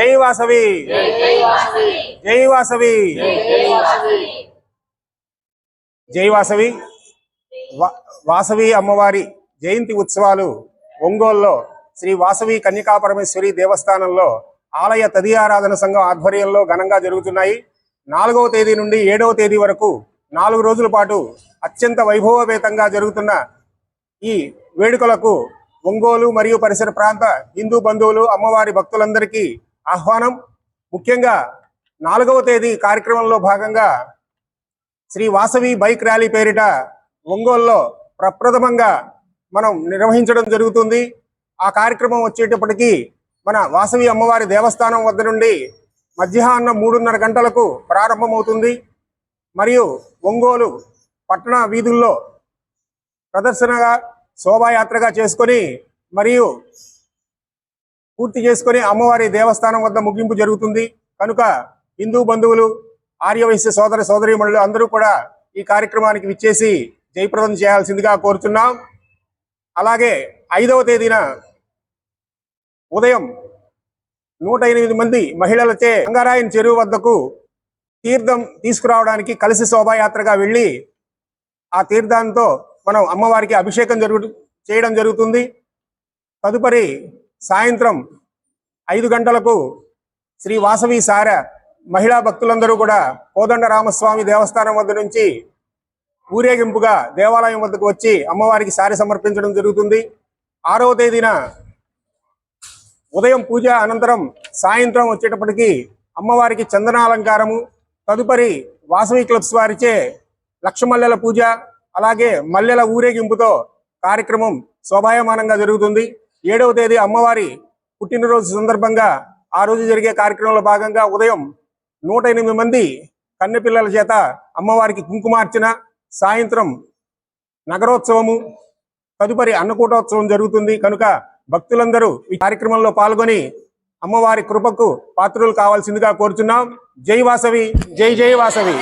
జై వాసవి. జై వాసవి. జై వాసవి. వాసవి. అమ్మవారి జయంతి ఉత్సవాలు ఒంగోలులో శ్రీ వాసవి కన్యకా పరమేశ్వరి దేవస్థానంలో ఆలయ తదియారాధన సంఘం ఆధ్వర్యంలో ఘనంగా జరుగుతున్నాయి. నాలుగవ తేదీ నుండి ఏడవ తేదీ వరకు నాలుగు రోజుల పాటు అత్యంత వైభవపేతంగా జరుగుతున్న ఈ వేడుకలకు ఒంగోలు మరియు పరిసర ప్రాంత హిందూ బంధువులు అమ్మవారి భక్తులందరికీ ఆహ్వానం. ముఖ్యంగా నాలుగవ తేదీ కార్యక్రమంలో భాగంగా శ్రీ వాసవి బైక్ ర్యాలీ పేరిట ఒంగోలులో ప్రప్రథమంగా మనం నిర్వహించడం జరుగుతుంది. ఆ కార్యక్రమం వచ్చేటప్పటికీ మన వాసవి అమ్మవారి దేవస్థానం వద్ద నుండి మధ్యాహ్నం మూడున్నర గంటలకు ప్రారంభమవుతుంది. మరియు ఒంగోలు పట్టణ వీధుల్లో ప్రదర్శనగా శోభాయాత్రగా చేసుకొని మరియు పూర్తి చేసుకొని అమ్మవారి దేవస్థానం వద్ద ముగింపు జరుగుతుంది. కనుక హిందూ బంధువులు ఆర్యవైశ్య సోదర సోదరీమణులు అందరూ కూడా ఈ కార్యక్రమానికి విచ్చేసి జయప్రదం చేయాల్సిందిగా కోరుతున్నాం అలాగే ఐదవ తేదీన ఉదయం నూట ఎనిమిది మంది మహిళలచే గంగారాయన్ చెరువు వద్దకు తీర్థం తీసుకురావడానికి కలిసి శోభాయాత్రగా వెళ్ళి ఆ తీర్థంతో మనం అమ్మవారికి అభిషేకం జరుగు చేయడం జరుగుతుంది. తదుపరి సాయంత్రం ఐదు గంటలకు శ్రీ వాసవి సార మహిళా భక్తులందరూ కూడా కోదండ రామస్వామి దేవస్థానం వద్ద నుంచి ఊరేగింపుగా దేవాలయం వద్దకు వచ్చి అమ్మవారికి సారి సమర్పించడం జరుగుతుంది. ఆరవ తేదీన ఉదయం పూజ అనంతరం సాయంత్రం వచ్చేటప్పటికి అమ్మవారికి చందనాలంకారము తదుపరి వాసవి క్లబ్స్ వారిచే లక్షమల్లెల పూజ అలాగే మల్లెల ఊరేగింపుతో కార్యక్రమం శోభాయమానంగా జరుగుతుంది. ఏడవ తేదీ అమ్మవారి పుట్టినరోజు సందర్భంగా ఆ రోజు జరిగే కార్యక్రమంలో భాగంగా ఉదయం నూట ఎనిమిది మంది కన్నెపిల్లల చేత అమ్మవారికి కుంకుమార్చన సాయంత్రం నగరోత్సవము తదుపరి అన్నకూటోత్సవం జరుగుతుంది. కనుక భక్తులందరూ ఈ కార్యక్రమంలో పాల్గొని అమ్మవారి కృపకు పాత్రులు కావాల్సిందిగా కోరుచున్నాం. జై వాసవి జై జై వాసవి.